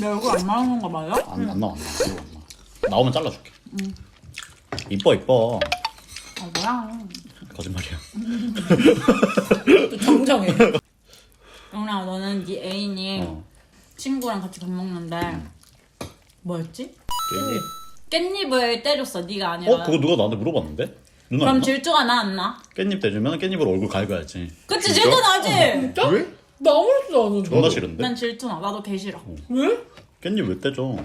내 얼굴 안 나오는 거 맞아? 안, 안 나와 안 나와 이거 안 나와. 나오면 잘라줄게 이뻐 이뻐 아 뭐야 거짓말이야 또 정정해. 영랑 너는 네 애인이 어. 친구랑 같이 밥 먹는데 뭐였지? 깻잎 깻잎을 때렸어 네가 아니라 어? 그거 누가 나한테 물어봤는데? 누나 그럼? 질투가 나 안 나? 깻잎 대주면 깻잎으로 얼굴 갈겨야지 그치 진짜? 질투 나지? 진짜? 왜? 나 아무렇지도 않아. 존나 싫은데? 난 질투 나 나도 개 싫어 왜? 깻잎 왜 떼줘?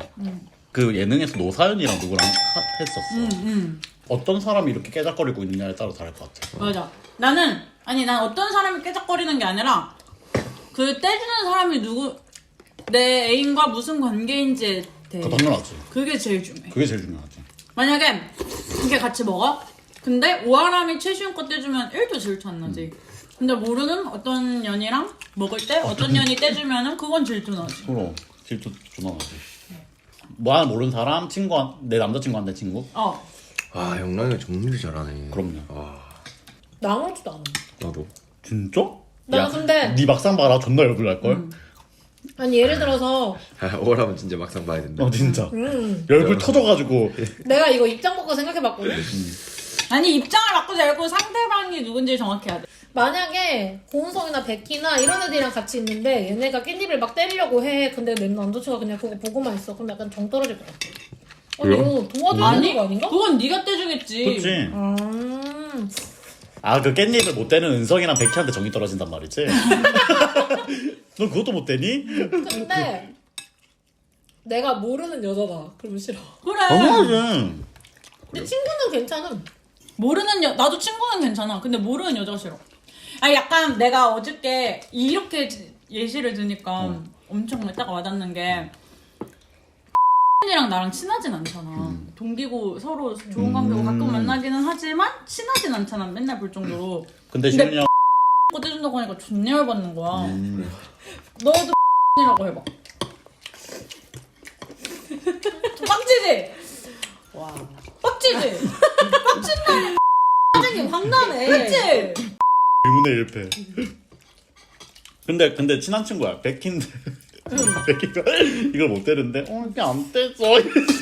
그 예능에서 노사연이랑 누구랑 하- 했었어 응 어떤 사람이 이렇게 깨작거리고 있느냐에 따라 다를 것 같아 맞아 나는 아니 난 어떤 사람이 깨작거리는 게 아니라 그 떼주는 사람이 누구 내 애인과 무슨 관계인지에 대해 그거 당연하지 그게 제일 중요해 그게 제일 중요하지 만약에 이렇게 같이 먹어? 근데 오아람이 최시훈 거 떼주면 1도 질투 안 나지. 근데 모르는 어떤 년이랑 먹을 때 어떤 년이 떼주면은 그건 질투 나지. 서로 질투 존나 나지 뭐 하나 모르는 사람 친구 내 남자친구한테 친구 어. 아 영랑이 정리 잘하네. 그럼요. 아나 아무렇지도 않아. 나도. 진짜? 나 근데- 네 막상 봐라 존나 열불 날걸? 아니 예를 들어서 아, 오라면 진짜 막상 봐야 된다. 어 진짜 음, 열불 터져가지고 내가 이거 입장 바꿔 생각해봤거든. 아니 입장을 바꾸지 말고 상대방이 누군지 정확히 해야 돼. 만약에 고은성이나 베키나 이런 애들이랑 같이 있는데 얘네가 깻잎을 막 때리려고 해. 근데 내 남자친구가 그냥 그거 보고만 있어. 그럼 약간 정 떨어질 것 같아. 아니 왜요? 이거 도와줘야 아니 되는 거 아닌가? 그건 네가 떼주겠지. 그치? 음, 아그 깻잎을 못 떼는 은성이랑 백희한테 정이 떨어진단 말이지? 너 그것도 못 떼니? 근데 내가 모르는 여자다. 그러면 싫어. 그래. 당연하지 근데 친구는 괜찮음. 모르는 여 나도 친구는 괜찮아. 근데 모르는 여자가 싫어. 아니 약간 내가 어저께 이렇게 예시를 드니까 엄청 딱 와닿는 게 이랑 나랑 친하진 않잖아. 동기고 서로 좋은 관계고 가끔 만나기는 하지만 친하진 않잖아. 맨날 볼 정도로. 근데 시윤이 형거 떼준다고 하니까 존나 열받는 거야. 음, 너도 이라고 해봐. 빡치지? 와. 빡치지? 빡친다. 사장님 황당해. 그치? 1분의 1패 근데 근데 친한 친구야 백희인데 백희가 이걸 못 때는데 어 이게 안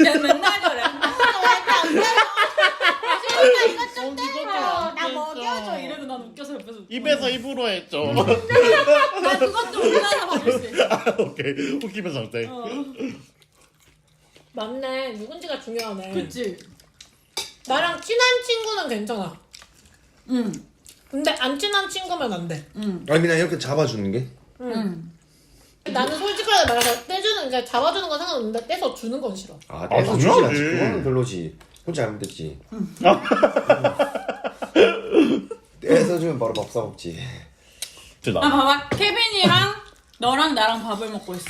야, 맨날 그래. 이거 좀. 나 먹여줘. 이러면 난 웃겨서 옆에서. 입에서 입으로 했죠 나 그것도 웃겨서 봐줄 수 있어. 오케이 웃기면 상태 어. 맞네. 누군지가 중요하네. 그치? 나랑 친한 친구는 괜찮아. 응, 근데 안 친한 친구면 안 돼. 응, 아니 그냥 이렇게 잡아주는 게? 응. 나는 솔직하게 말해서 떼주는 게 잡아주는 건 상관없는데 떼서 주는 건 싫어. 아 아, 떼서 주지 당연하지. 않지. 그거는 별로지. 혼자 잘못됐지. 떼서 주면 바로 밥 사 먹지. 진짜 아, 나 봐봐. 케빈이랑 너랑 나랑 밥을 먹고 있어.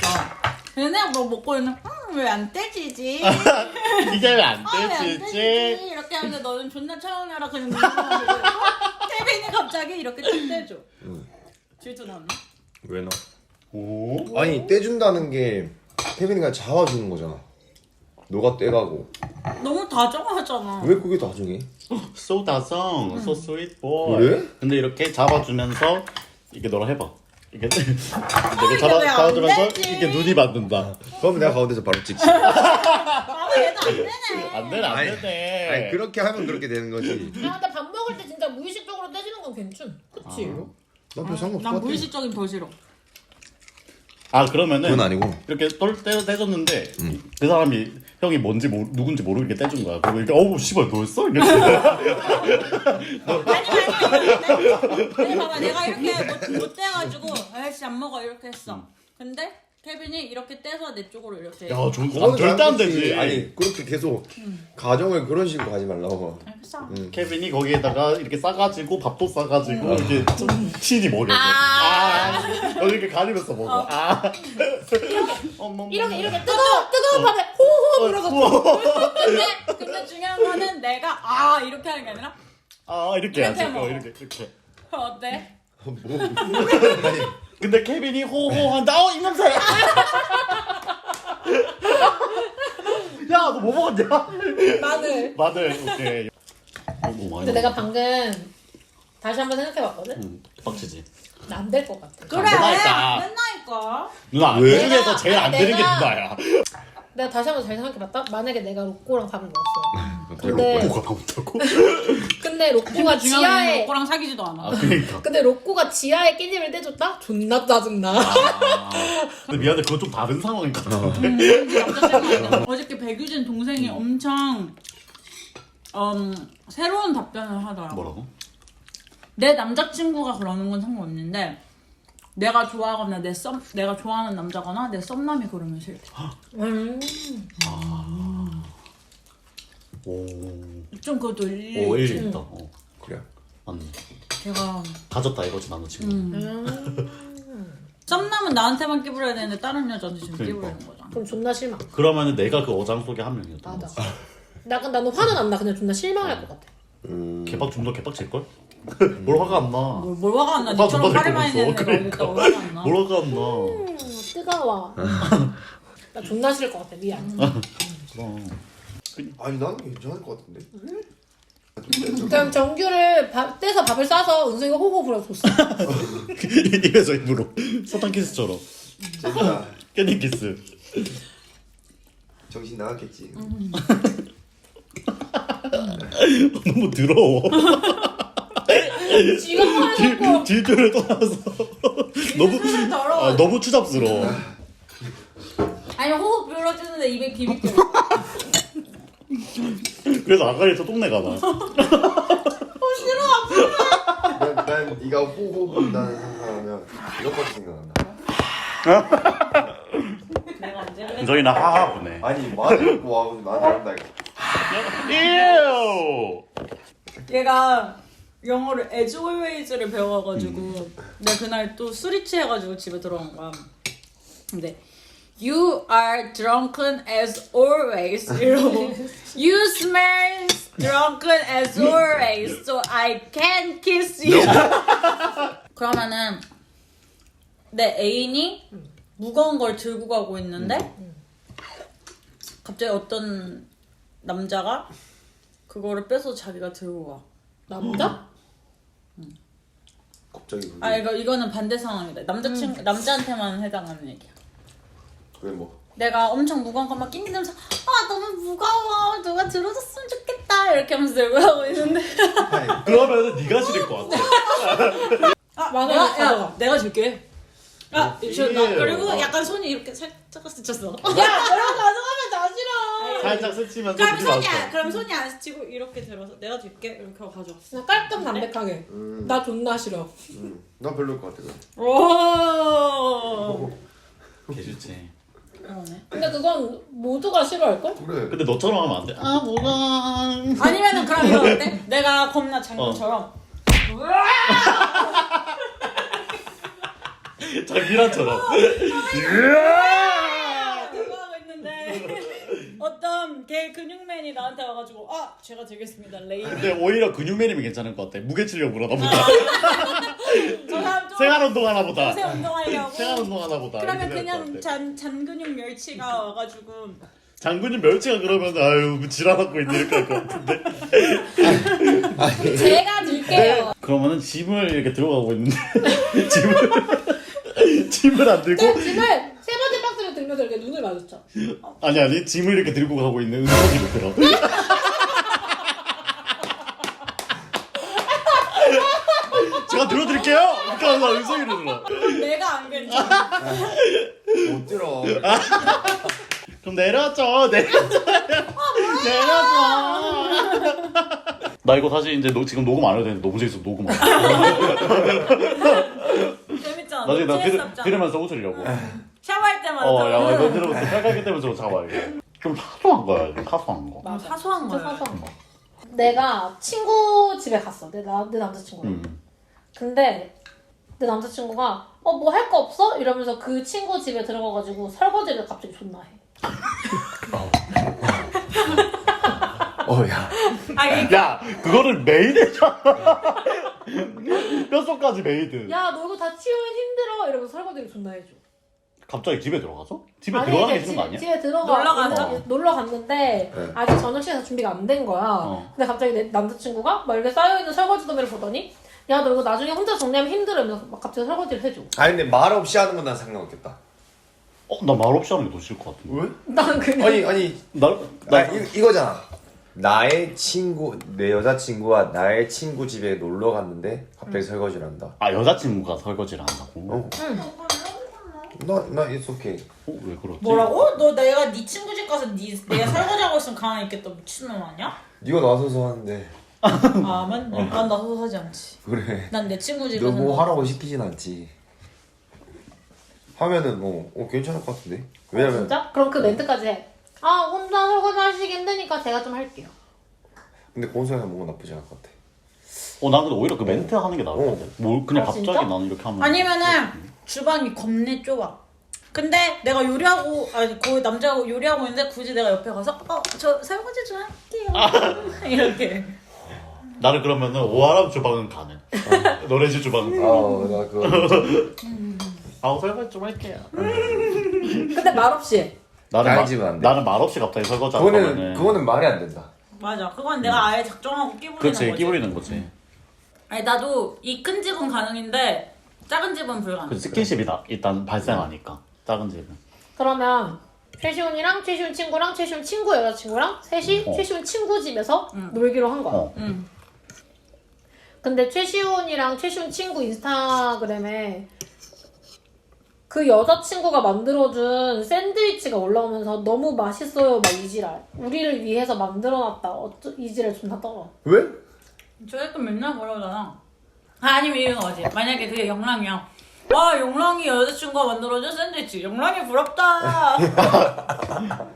근데 너 먹고 있는, 음, 왜안 떼지지? 이게 왜안 아, 왜 안 떼지지 떼지지? 이렇게 하는데 너는 존나 차원해라. 그냥 눈물을 흘리고 케빈이 갑자기 이렇게 딱 떼줘. 질투 났나? 왜 나? 오 아니 떼준다는 게 태빈이가 잡아주는 거잖아. 너가 떼가고 너무 다정하잖아. 왜 그게 나중에? so 다성 so sweet boy 그래? 근데 이렇게 잡아주면서 이게 너랑 해봐 이게 이렇게 이게 잡아, 왜안 잡아주면서 되지? 이렇게 눈이 맞는다 그럼 내가 가운데서 바로 찍지. 아, 얘도 안 되네. 안 되네 안 아니, 되네 아니 그렇게 하면 그렇게 되는 거지. 아, 근 건 괜찮. 그치? 나별 상관없을 것난 같아. 무의식적인 더 싫어. 아 그러면은 그건 아니고. 이렇게 똘 떼, 떼줬는데 그 사람이 형이 뭔지 모, 누군지 모르게 이렇게 떼준 거야 그리고 이렇게 어우 씨발 너였어? 이렇게 아니, 아니, 아니, 아니. 봐봐. 내가 이렇게 못, 못 떼가지고, 아이씨, 안 먹어. 이렇게 했어. 근데, 케빈이 이렇게 떼서 내 쪽으로 이렇게. 야 좀, 그거는 아, 절대 안. 되지 아니 그렇게 계속 가정을 그런 식으로 가지 말라고. 알겠어. 케빈이 거기에다가 이렇게 싸가지고 밥도 싸가지고 이렇게 좀 친히 먹여. 아. 아, 여기 이렇게 가리면서 먹어. 아. 어머, 이렇게 이렇게 뜨거워 뜨거운 밥에 호호 불어서. 근데, 근데 중요한 거는 내가, 아, 이렇게 하는 게 아니라, 아 이렇게 이렇게 해야지. 먹어. 어, 이렇게 이렇게. 어때? 뭐? 근데 케빈이 호호한다. 어 이놈새. 야너 뭐 먹었냐? 마늘. 마늘. 오케이. 어, 뭐 많이 근데 내가. 방금 다시 한번 생각해봤거든. 응, 빡치지. 나안될 것 같아. 그래! 된다니까. 누나 왜? 그 중에서 제일 안 되는 게 내가- 누나야. 내가 다시 한번 잘 생각해봤다. 만약에 내가 로꼬랑 밥을 먹었어. 대로 근데 뭐가 없다고? 근데 로꼬가 지하에 로꼬랑 사귀지도 않아. 아 그러니까. 근데 로꼬가 지하에 깻잎을 떼줬다? 존나 짜증나. 아, 근데 미안해 그건 좀 다른 상황인 것 같은데. 음, 어저께 백유진 동생이 엄청 음, 새로운 답변을 하더라고. 뭐라고? 내 남자친구가 그러는 건 상관없는데 내가 좋아하거나 내 썸, 내가 좋아하는 남자거나 내 썸남이 그러면 싫대. 음. 오. 좀 그것도 일리 오. 일리 있다. 어, 그래. 맞네. 걔가 가졌다 이거지 남자친구. 음. 썸남은 나한테만 끼부려야 되는데 다른 여자한테 지금 그러니까. 끼부리는 거잖아. 그럼 존나 실망. 그러면은 내가 그 어장 속의 한 명이었다. 맞아. 약간 나는 화는 안 나. 그냥 존나 실망할 것 같아. 음. 개빡 좀 더 개빡칠 걸? 뭘 화가 안 나? 뭘, 뭘 화가 안 나? 니처럼 누가 화를 많이 내는 있어? 애가 어딨다 화가 안 나? 뭘 화가 안 나? 음, 뜨거워. 나 존나 싫을 것 같아. 미안. 그럼. 아니 나는 괜찮을 것 같은데. 그럼 정규를 밥, 떼서 밥을 싸서 은성이가 호호 불어줬어. 입에서 입으로 사탕 키스처럼 진짜 깻잎 키스. 정신 나갔겠지. 너무 더러워. 지가 화내놓고 질투를 떠나서 너무 더러워. 아, 너무 추잡스러워. 아니 호흡 불어주는데 입에 김이 껴. 그래서 아가리에서 똥내가 나. 난, 난 네가 호호 본다는 생각하면 이것까지 생각난다. 내가 언제 그래? 저희는 하하 보네. 아니 말을 뭐 하고 나한테 한다 이거. 이에요. 얘가 영어를 as always를 배워가지고 내가 그날 또 술이 취해가지고 집에 들어온 거야. 근데 You are drunken as always 이러고 You smell drunken as always so I can't kiss you 그러면은 내 애인이 무거운 걸 들고 가고 있는데 갑자기 어떤 남자가 그거를 뺏어 자기가 들고 가. 남자? 갑자기 왜? 아 이거 이거는 반대 상황이다. 남자친 남자한테만 해당하는 얘기야. 왜 뭐? 내가 엄청 무거운 거막 끼니면서 아 너무 무거워 누가 들어줬으면 좋겠다 이렇게 하면서 들고 하고 있는데 그러면은 네가 싫을 것 같아. 아 맞아, 내가 맞아. 야 내가 줄게. 아 저, 나, 예. 그리고 어. 약간 손이 이렇게 살짝 스쳤어. 야, 너랑 가져가면 나 싫어. 살짝 스치면서 그럼 손이. 안, 그럼 손이 안 스치고 이렇게 들어서 내가 줄게 이렇게 하고 가져왔어. 그냥 깔끔 담백하게. 음, 나 존나 싫어. 음, 난 별로일 것 같아. 오. 개좋지. 그러네. 근데 그건 모두가 싫어할걸? 그래. 근데 너처럼 하면 안 돼. 아 뭐가. 아니면은 그럼 이거 어때? 내가 겁나 장군처럼 장기란처럼. 그거 하고 있는데 어떤 개 근육맨이 나한테 와가지고 아 제가 되겠습니다 레이디 근데 오히려 근육맨이면 괜찮을 것 같아. 무게 치려고 그러나 보다. 저 사람 좀 생활 운동 하나 보다. 요새 운동하려고 생활 운동 하나 보다. 그러면 이렇게 생각할 것 그냥 같아. 잔, 잔근육 멸치가 와가지고 장군님 멸치가 그러면 아유 뭐 지랄하고 있네 이렇게 할 것 같은데. 제가 줄게요. 그러면은 짐을 이렇게 들어가고 있는데 짐을 짐을 안 들고 내 짐을 들면서 이렇게 눈을 마주쳐. 아니 아니 짐을 이렇게 들고 가고 있는 은석이를 들어. 제가 들어드릴게요. 이렇게 하면서 은석이를 들어. 내가 안 괜찮아 못 들어. 그럼 내려줘 내려줘 내려줘. 나 이거 사실 이제 너 지금 녹음 안 해도 되는데 너무 재밌어 녹음 안 해. 재밌잖아 나중에 나 들으, 들으면서 웃으려고. 샤 워할 때마다 어야 들어. 너 들으면서 깔깔기 때면서 잡아 이게. 좀 사소한 거야 이게, 사소한 거. 아, 사소한 진짜 거야 사소한 거. 내가 친구 집에 갔어. 내, 나, 내 남자친구랑. 음. 근데 내 남자친구가 어 뭐 할 거 없어? 이러면서 그 친구 집에 들어가가지고 설거지를 갑자기 존나 해. 어 야. 아 이게 야 그거를 메이드잖아. 뼛속까지 메이드. 야 너 이거 다 치우면 힘들어 이러면서 설거지를 존나 해줘. 갑자기 집에 들어가서? 집에 아니, 들어가는 게 싫은 거 아니야? 집에 들어가 놀러 가서? 어, 놀러 갔는데 네. 아직 저녁 식사 준비가 안 된 거야. 어. 근데 갑자기 내 남자친구가 막 이렇게 쌓여 있는 설거지 도매를 보더니 야 너 이거 나중에 혼자 정리하면 힘들어 이러면서 막 갑자기 설거지를 해줘 아니 근데 말 없이 하는 건 난 상관없겠다. 어, 나 말 없이 하는 게 더 싫을 것 같은데. 왜? 난 그냥 아니 아니 나, 나 나, 이, 이거잖아. 나의 친구 내 여자친구와 나의 친구 집에 놀러 갔는데 갑자기 설거지를 한다. 아, 여자친구가 설거지를 한다고? 어. 응. 나나 it's okay. 어, 왜 그러지? 뭐라고? 너 내가 네 친구 집 가서 네, 내가 설거지하고 있으면 가만히 있겠다 미친놈 아니야? 네가 나서서 하는데 아 맞네 난 나서서 하지 않지 그래. 난 내 친구 집에서 너뭐 나- 하라고 시키진 않지. 하면은 뭐 어, 괜찮을 것 같은데. 왜냐면 진짜? 그럼 그 멘트까지 해 아 혼자 설거지 하시기 힘드니까 제가 좀 할게요 근데 고은성이가 뭔가 나쁘지 않을 것 같아. 어, 나 근데 오히려 그 멘트 하는 게 나을 것 같아. 뭘, 그냥 아, 갑자기 진짜? 나는 이렇게 하면. 아니면은 주방이 겁내 좁아 근데 내가 요리하고 아니 그 남자가 요리하고 있는데 굳이 내가 옆에 가서 어 저 설거지 좀 할게요 이렇게 나는 그러면은 오하람 주방은 가능. 너네 집 주방은 가능. 아나 그거 아, 설거지 좀 할게요. 근데 말없이 나는, 마- 집은 안 돼. 나는 말없이 갑자기 설거지 하는 그거는 거면은. 그거는 말이 안 된다. 맞아 그건 내가 아예 작정하고 끼부리는 그치, 거지 끼부리는 거지. 아니 나도 이 큰 집은 가능인데 작은 집은 불가능 그 스킨십이 다 일단 발생하니까. 작은 집은. 그러면 최시훈이랑 최시훈 친구랑 최시훈 친구 여자친구랑 셋이 어. 최시훈 친구 집에서 응. 놀기로 한 거야 어. 응 근데 최시훈이랑 최시훈 친구 인스타그램에 그 여자친구가 만들어준 샌드위치가 올라오면서 너무 맛있어요 막 이지랄 우리를 위해서 만들어놨다 어쩌 이지랄 존나 떨어 왜? 저 약간 맨날 그러잖아 아, 아니면 이런 거지 만약에 그게 영랑이야 와 영랑이 여자친구가 만들어준 샌드위치 영랑이 부럽다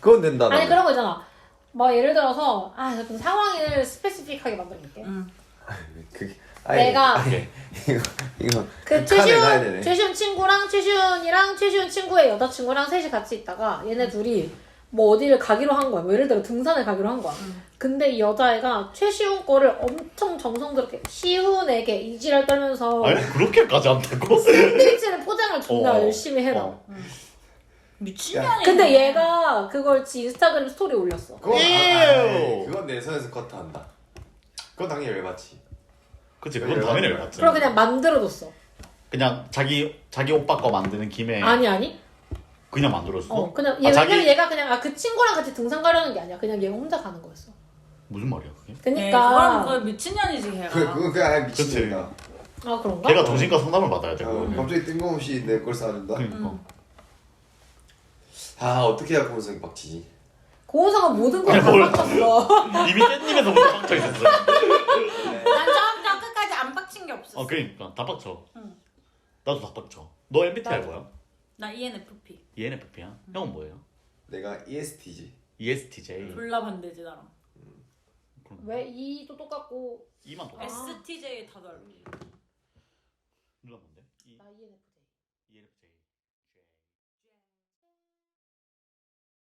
그건 된다. 아니 나는. 그런 거 있잖아 막 예를 들어서 아좀 상황을 스페시픽하게 만들어줄게 응. 그게 아니, 내가 오케이. 이거 이거 그 가야. 최시훈 최시훈 친구랑 최시훈이랑 최시훈 친구의 여자친구랑 셋이 같이 있다가 얘네 둘이 뭐 어디를 가기로 한 거야. 뭐 예를 들어 등산을 가기로 한 거야. 근데 이 여자애가 최시훈 거를 엄청 정성스럽게 시훈에게 이지랄 떨면서 아니, 그렇게까지 한다고? 샌드위치를 포장을 존나 어. 열심히 해놔. 어. 미친년이네 근데 얘가 그걸 지 인스타그램 스토리 올렸어. 그건 아, 에이. 아이, 그건 내 선에서 커트한다. 그건 당연히 열받지. 그치, 그건 당연히 열받지. 그럼 그냥 만들어줬어. 그냥 자기, 자기 오빠 거 만드는 김에 아니 아니. 그냥 만들었어? 어 그냥 아, 얘 자기- 왜냐면 얘가 그냥 아 그 친구랑 같이 등산 가려는 게 아니야. 그냥 얘가 혼자 가는 거였어. 무슨 말이야, 그게? 네, 그러니까 그건 그 미친년이지 걔가 그 그건 그냥 아예 미친놈이다. 아 그런가? 걔가 정신과 상담을 받아야 돼, 어, 그거는. 갑자기 뜬금없이 내 걸 쌓아준다. 그러니까. 아 어떻게 해야 고은성이 빡치지? 고은성은 모든 걸다 뭘- 맞췄어. 이미 깻잎에서부터 빡쳐 있었어. 난 처음부터 끝까지 안 빡친 게 없었어 어, 그러니까. 다 빡쳐. 응. 나도 다 빡쳐. 너 MBTI 나도. 뭐야? 나 ENFP ENFP야? 형은 뭐예요? 내가 E EST지. E ESTJ. 졸라 반대지 나랑 왜 이도 똑같고 E만 더. 아. STJ 다 달라 뭔